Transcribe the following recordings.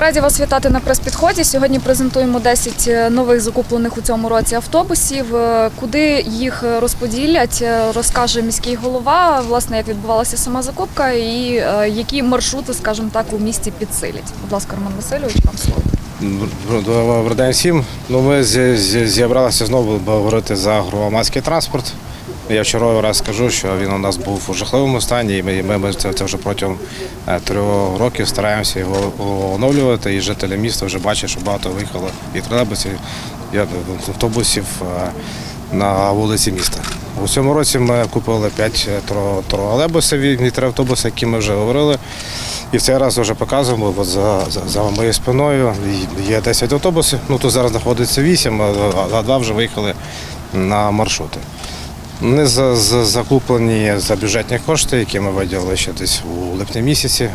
Раді вас вітати на прес-підході. Сьогодні презентуємо 10 нових закуплених у цьому році автобусів. Е, Куди їх розподілять, е, розкаже міський голова. Власне, як відбувалася сама закупка і е, які маршрути, скажімо так, у місті підсилять. Будь ласка, Роман Васильович, вам слово. Добрий день всім. Ну, ми зі- зі- зібралися знову говорити за громадський транспорт. Я в черговий раз скажу, що він у нас був у жахливому стані, і ми, ми, це, це вже протягом е, трьох років стараємося його оновлювати. І жителі міста вже бачать, що багато виїхало і тролейбусів, і автобусів е, на вулиці міста. У цьому році ми купили 5 тролейбусів і три автобуси, які ми вже говорили. І в цей раз вже показуємо, от за, за, за моєю спиною є 10 автобусів. Ну тут зараз знаходиться 8, а, а два вже виїхали на маршрути. Вони за, за, закуплені за бюджетні кошти, які ми виділили ще десь у липні місяці.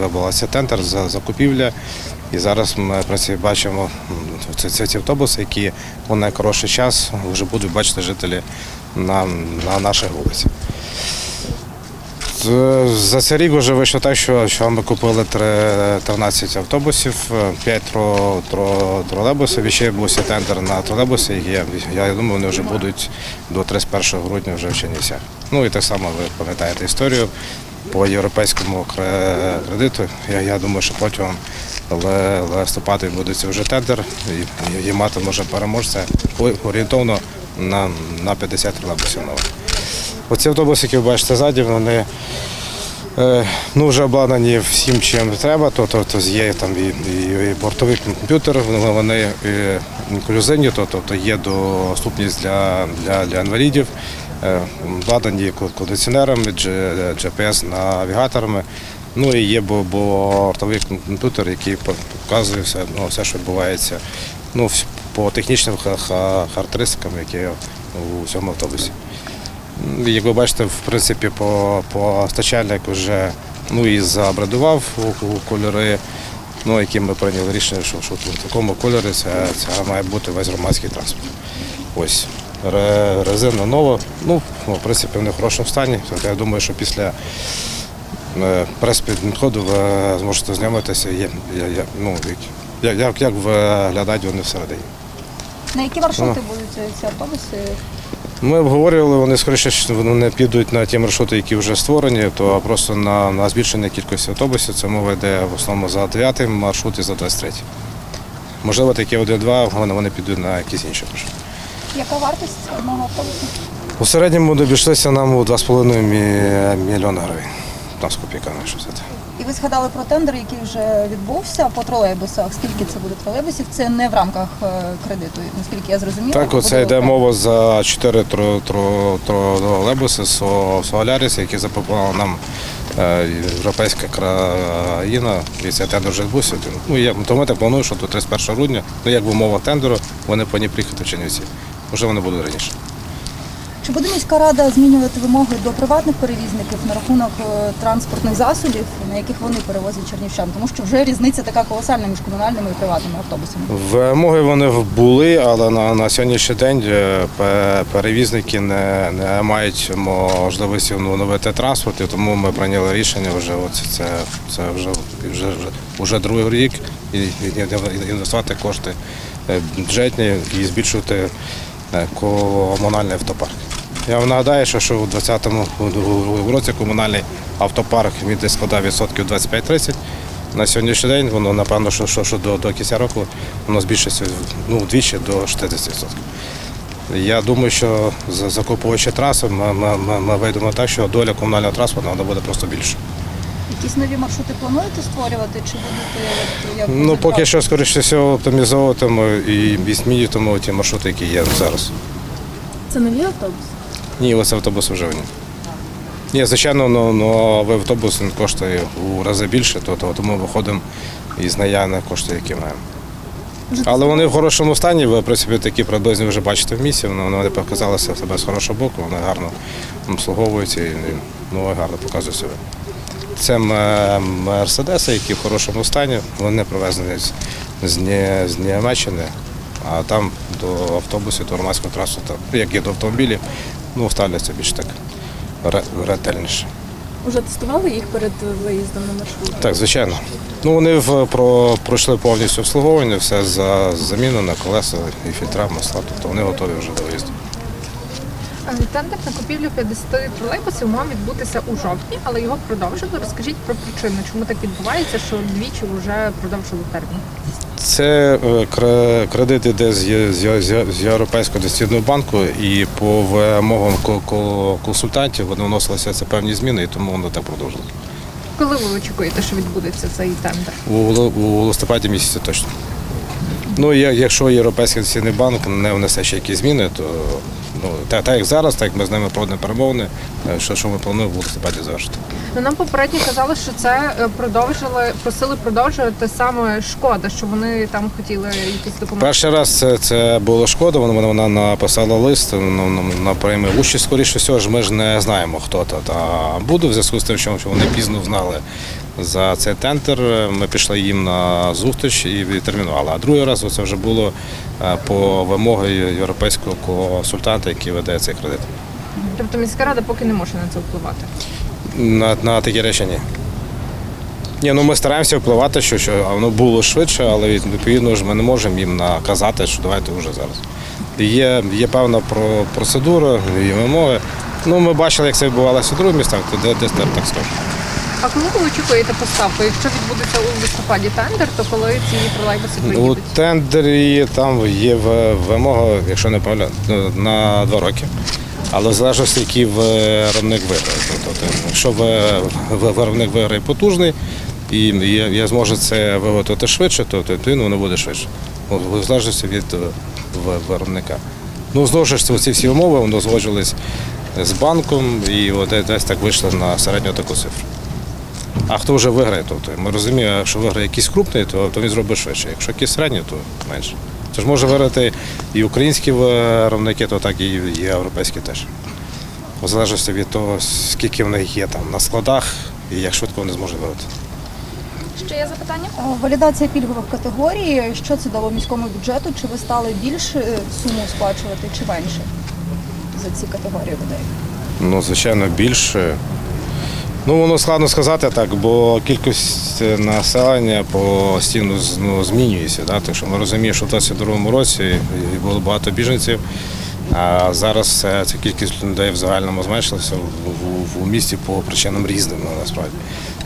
Відбувався тендер за закупівля. І зараз ми бачимо ці, це ці автобуси, які у найкоротший час вже будуть бачити жителі на, на нашій вулиці. Е, За цей рік вже вийшло так, що, що ми купили 13 автобусів, 5 тро, тро, тролейбусів, і ще був тендер на тролейбуси. і Я, я думаю, вони вже будуть до 31 грудня вже в Чернівцях. Ну і так само ви пам'ятаєте історію по європейському кредиту. Я, я думаю, що ле- листопада відбудеться вже тендер і, і мати може переможця орієнтовно на, на 50 тролейбусів нових. Оці автобуси, які ви бачите ззаді, вони е, ну, вже обладнані всім, чим треба. То, то, то є там і, і, і бортовий комп'ютер, вони- і інклюзивні, то, тобто є доступність для, для, для інвалідів, е, обладнані кондиціонерами, GPS-навігаторами. Ну і є бортовий комп'ютер, який показує все, ну, все, що відбувається ну, по технічним ха- ха- характеристикам, які у цьому автобусі. Як ви бачите, в принципі, по, постачальник вже ну, і забрадував у, у кольори, ну, які ми прийняли рішення, що, що в такому кольорі це, це має бути весь громадський транспорт. Ось ре- резина нова, ну, в принципі, в хорошому стані. Тобто, я думаю, що після е, прес-підходу ви зможете знайомитися, ну, як, як, як виглядають вони всередині. На які маршрути будуть ці- ці автобуси? Ми обговорювали, вони скоріше що вони не підуть на ті маршрути, які вже створені, то просто на, на збільшення кількості автобусів. Це мова йде в основному за 9 маршрут і за 23. Можливо, такі один-два, вони, вони підуть на якісь інші маршрути. Яка вартість одного автобусу? У середньому обійшлося нам у 2,5 мі- мільйона гривень. Там з копійками, що це. Ви згадали про тендер, який вже відбувся по тролейбусах. Скільки це буде тролейбусів? Це не в рамках е, кредиту, наскільки я зрозуміла. Так, оце йде мова за 4 тро- тро- тролейбуси со- Соляріс, які запропонувала нам е, європейська країна, і цей тендер вже відбувся. Ну, я, то ми так плануємо, що до 31 грудня, ну як в умовах тендеру, вони повинні приїхати в Чернівці. Може вони будуть раніше. Чи буде міська рада змінювати вимоги до приватних перевізників на рахунок е, транспортних засобів, на яких вони перевозять чернівчан? Тому що вже різниця така колосальна між комунальними і приватними автобусами. Вимоги вони були, але на, на сьогоднішній день е, перевізники не, не мають можливості оновити транспорт, і тому ми прийняли рішення вже от це, це вже, вже, вже, другий рік і, інвестувати кошти е, бюджетні і збільшувати комунальний автопарк. Я вам нагадаю, що, що у 2020 році комунальний автопарк він десь складав відсотків 25-30. На сьогоднішній день воно, напевно, що, що, що до, до кінця року воно збільшиться ну, вдвічі до 60%. Я думаю, що закуповуючи трасу, ми, ми, ми, ми вийдемо так, що доля комунального транспорту вона буде просто більше. Якісь нові маршрути плануєте створювати? Чи будете як Ну, поки що, скоріше всього, оптимізовуватимемо і і змінюватимемо ті маршрути, які є зараз. Це нові автобуси? Ні, ось автобус вже ні. Ні, звичайно, ну, новий автобус коштує у рази більше, то, то, тому виходимо із наявних коштів, які маємо. Але вони в хорошому стані, ви в принципі такі приблизно вже бачите в місті, вони, вони показали себе з хорошого боку, вони гарно обслуговуються і ну, гарно показують себе. Це мерседеси, які в хорошому стані, вони привезені з Німеччини, а там до автобусів, до громадського транспорту, як є до автомобілів, ну ставляться більш так ретельніше. Уже тестували їх перед виїздом на маршрут? Так, звичайно. Ну вони в, про, пройшли повністю обслуговування, все за заміну на колеса і фільтра, масла, тобто вони готові вже до виїзду. Е, Тендер на купівлю 50 тролейбусів мав відбутися у жовтні, але його продовжили. Розкажіть про причину, чому так відбувається, що двічі вже продовжили термін. Це е, кредит іде з, Європейського інвестиційного банку, і по вимогам ко- ко- консультантів вони вносилися це певні зміни, і тому воно так продовжило. Коли ви очікуєте, що відбудеться цей тендер? У, у листопаді місяці точно. Ну, якщо Європейський інвестиційний банк не внесе ще якісь зміни, то ну, так, так як зараз, так як ми з ними проводимо перемовини, е, що, що ми плануємо в листопаді завершити. Ну нам попередньо казали, що це е, продовжили, просили продовжувати саме шкода, що вони там хотіли якісь документи. Перший раз це, це було шкода, вона, вона написала лист ну, ну, на прийме участь. Скоріше всього ж ми ж не знаємо, хто то та буде в зв'язку з тим, що вони пізно знали за цей тендер. Ми пішли їм на зустріч і відтермінували. А другий раз це вже було е, по вимоги європейського консультанта, який веде цей кредит. Тобто міська рада поки не може на це впливати. На, на такі речі ні. Ні, ну ми стараємося впливати, що, що воно було швидше, але відповідно ж ми не можемо їм наказати, що давайте вже зараз. Є, є певна про, процедура, є вимоги. Ну, ми бачили, як це відбувалося у других містах, то де, десь так, скажу. А коли ви очікуєте поставку? Якщо відбудеться у листопаді тендер, то коли ці тролейбуси У тендері там є вимога, якщо не помиляю, ну, на два роки. Але в залежності, який виробник виграє. Тобто, якщо ви- ви- виробник виграє потужний і є зможе це виготовити швидше, то відповідно воно буде швидше. Ну, В залежності від е, виробника. Ну, знову ж ці всі умови вони узгоджувались з банком і от десь так вийшли на середню таку цифру. А хто вже виграє, тобто ми розуміємо, якщо виграє якийсь крупний, то, то він зробить швидше. Якщо якийсь середній, то менше. Це ж може виграти і українські виробники, то так і європейські теж. В залежності від того, скільки в них є там на складах і як швидко вони зможуть виграти. Ще є запитання? Е, Валідація пільгових категорій. Що це дало міському бюджету? Чи ви стали більше суму сплачувати, чи менше за ці категорії людей? Ну, звичайно, більше. Ну, воно складно сказати так, бо кількість населення постійно ну, змінюється. Да? Так що ми розуміємо, що в 2022 році було багато біженців, а зараз ця кількість людей в загальному зменшилася в, в, в місті по причинам різним ну, насправді.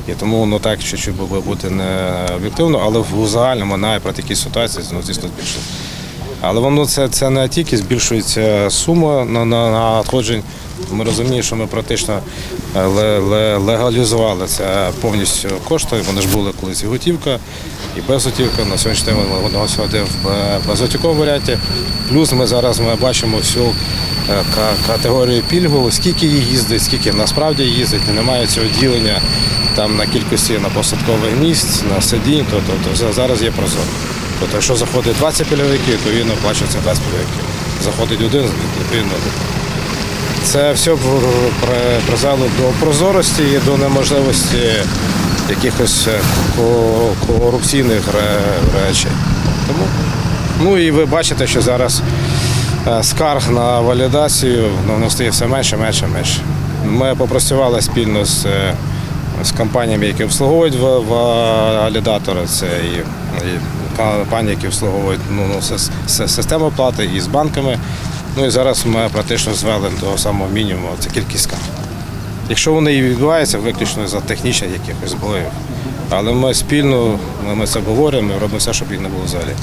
І тому воно так чуть-чуть буде не об'єктивно, але в загальному навіть про такі ситуації ну, звісно збільшилося. Але воно це, це не тільки збільшується сума на, на, на надходжень. Ми розуміємо, що ми практично е, ле- ле- легалізували це повністю кошти. Вони ж були колись і готівка, і безготівка. На сьогоднішній день воно сьогодні в е, безготівковому варіанті. Плюс ми зараз ми бачимо всю е, категорію пільгову, скільки її їздить, скільки насправді їздить, немає цього ділення там на кількості на посадкових місць, на сидінь, то, то, то за- зараз є прозоро. Тобто, якщо заходить 20 пільговиків, то він оплачується 20 пільговиків. Заходить один, відповідно. Це все при- призвело до прозорості і до неможливості якихось е, корупційних речей. Тому, ну і ви бачите, що зараз е, скарг на валідацію ну, стає все менше, менше, менше. Ми попрацювали спільно з, е, з компаніями, які обслуговують валідатори. Це і, і компанії, які обслуговують ну, ну, сис- сис- систему оплати, і з банками. Ну і зараз ми практично звели до самого мінімуму це кількість скарг. Якщо вони і відбуваються, виключно за технічних якихось збоїв. Але ми спільно ми, це і робимо все, щоб їх не було взагалі.